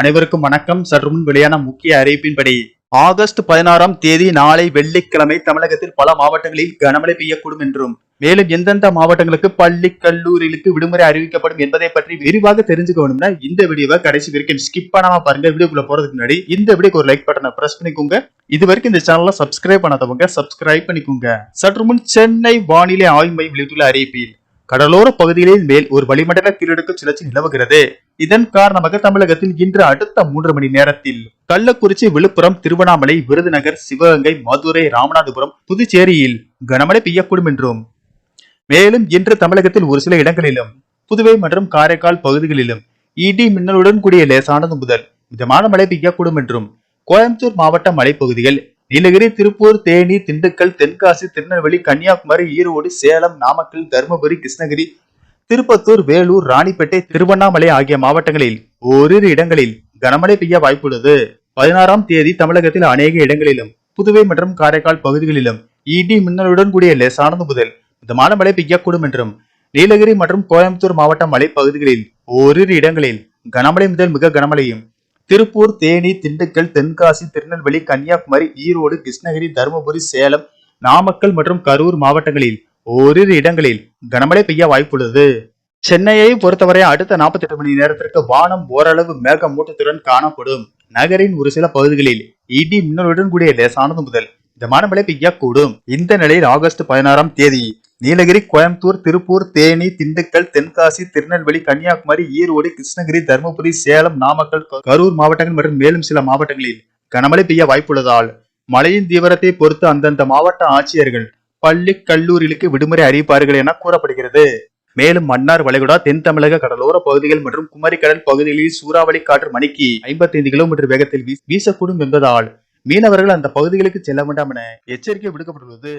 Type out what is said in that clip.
அனைவருக்கும் வணக்கம். சற்று முன் வெளியான முக்கிய அறிவிப்பின்படி ஆகஸ்ட் பதினாறாம் தேதி நாளை வெள்ளிக்கிழமை தமிழகத்தில் பல மாவட்டங்களில் கனமழை பெய்யக்கூடும் என்றும் மேலும் எந்தெந்த மாவட்டங்களுக்கு பள்ளி கல்லூரிகளுக்கு விடுமுறை அறிவிக்கப்படும் என்பதை பற்றி விரிவாக தெரிஞ்சுக்கணும்னா இந்த வீடியோவை கடைசி வரைக்கும் ஸ்கிப் பண்ணாம பாருங்க. வீடியோக்குள்ள போறதுக்கு முன்னாடி இந்த வீடியோக்கு ஒரு லைக் பட்டனை பிரஸ் பண்ணிக்கோங்க. இது வரைக்கும் இந்த சேனலை சப்ஸ்கிரைப் பண்ணாதவங்க சப்ஸ்கிரைப் பண்ணிக்கோங்க. சற்று முன் சென்னை வானிலை ஆய்வு மையம் வெளியிட்டுள்ள அறிவிப்பில் கடலோர பகுதிகளில் மேல் ஒரு வளிமண்டல கீழடுக்கு சுழற்சி நிலவுகிறது. இதன் காரணமாக தமிழகத்தில் இன்று அடுத்த மூன்று மணி நேரத்தில் கள்ளக்குறிச்சி விழுப்புரம் திருவண்ணாமலை விருதுநகர் சிவகங்கை மதுரை ராமநாதபுரம் புதுச்சேரியில் கனமழை பெய்யக்கூடும் என்றும் மேலும் இன்று தமிழகத்தில் ஒரு சில இடங்களிலும் புதுவை மற்றும் காரைக்கால் பகுதிகளிலும் இடி மின்னலுடன் கூடிய லேசானது முதல் மிதமான மழை பெய்யக்கூடும் என்றும் கோயம்புத்தூர் மாவட்ட மலைப்பகுதிகள் நீலகிரி திருப்பூர் தேனி திண்டுக்கல் தென்காசி திருநெல்வேலி கன்னியாகுமரி ஈரோடு சேலம் நாமக்கல் தருமபுரி கிருஷ்ணகிரி திருப்பத்தூர் வேலூர் ராணிப்பேட்டை திருவண்ணாமலை ஆகிய மாவட்டங்களில் ஓரிரு இடங்களில் கனமழை பெய்ய வாய்ப்புள்ளது. பதினாறாம் தேதி தமிழகத்தில் அநேக இடங்களிலும் புதுவை மற்றும் காரைக்கால் பகுதிகளிலும் இடி மின்னலுடன் கூடிய லேசானது முதல் மிதமான மழை பெய்யக்கூடும் என்றும் நீலகிரி மற்றும் கோயம்புத்தூர் மாவட்ட மலைப்பகுதிகளில் ஓரிரு இடங்களில் கனமழை முதல் மிக கனமழையும் திருப்பூர் தேனி திண்டுக்கல் தென்காசி திருநெல்வேலி கன்னியாகுமரி ஈரோடு கிருஷ்ணகிரி தருமபுரி சேலம் நாமக்கல் மற்றும் கரூர் மாவட்டங்களில் ஓரிரு இடங்களில் கனமழை பெய்ய வாய்ப்புள்ளது சென்னையை பொறுத்தவரை அடுத்த 48 மணி நேரத்திற்கு வானம் ஓரளவு மேகமூட்டத்துடன் காணப்படும். நகரின் ஒரு சில பகுதிகளில் இடி மின்னலுடன் கூடிய லேசானது முதல் இந்த மழை பெய்யக்கூடும். இந்த நிலையில் ஆகஸ்ட் பதினாறாம் தேதி நீலகிரி கோயம்புத்தூர் திருப்பூர் தேனி திண்டுக்கல் தென்காசி திருநெல்வேலி கன்னியாகுமரி ஈரோடு கிருஷ்ணகிரி தருமபுரி சேலம் நாமக்கல் கரூர் மாவட்டங்கள் மற்றும் மேலும் சில மாவட்டங்களில் கனமழை பெய்ய வாய்ப்புள்ளதால் மழையின் தீவிரத்தை பொறுத்து அந்தந்த மாவட்ட ஆட்சியர்கள் பள்ளி கல்லூரிகளுக்கு விடுமுறை அறிவிப்பார்கள் என கூறப்படுகிறது. மேலும் மன்னார் வளைகுடா தென் தமிழக கடலோர பகுதிகள் மற்றும் குமரிக்கடல் பகுதிகளில் சூறாவளி காற்று மணிக்கு 55 கிலோமீட்டர் வேகத்தில் வீசக்கூடும் என்பதால் மீனவர்கள் அந்த பகுதிகளுக்கு செல்ல வேண்டாம் என எச்சரிக்கை விடுக்கப்பட்டுள்ளது.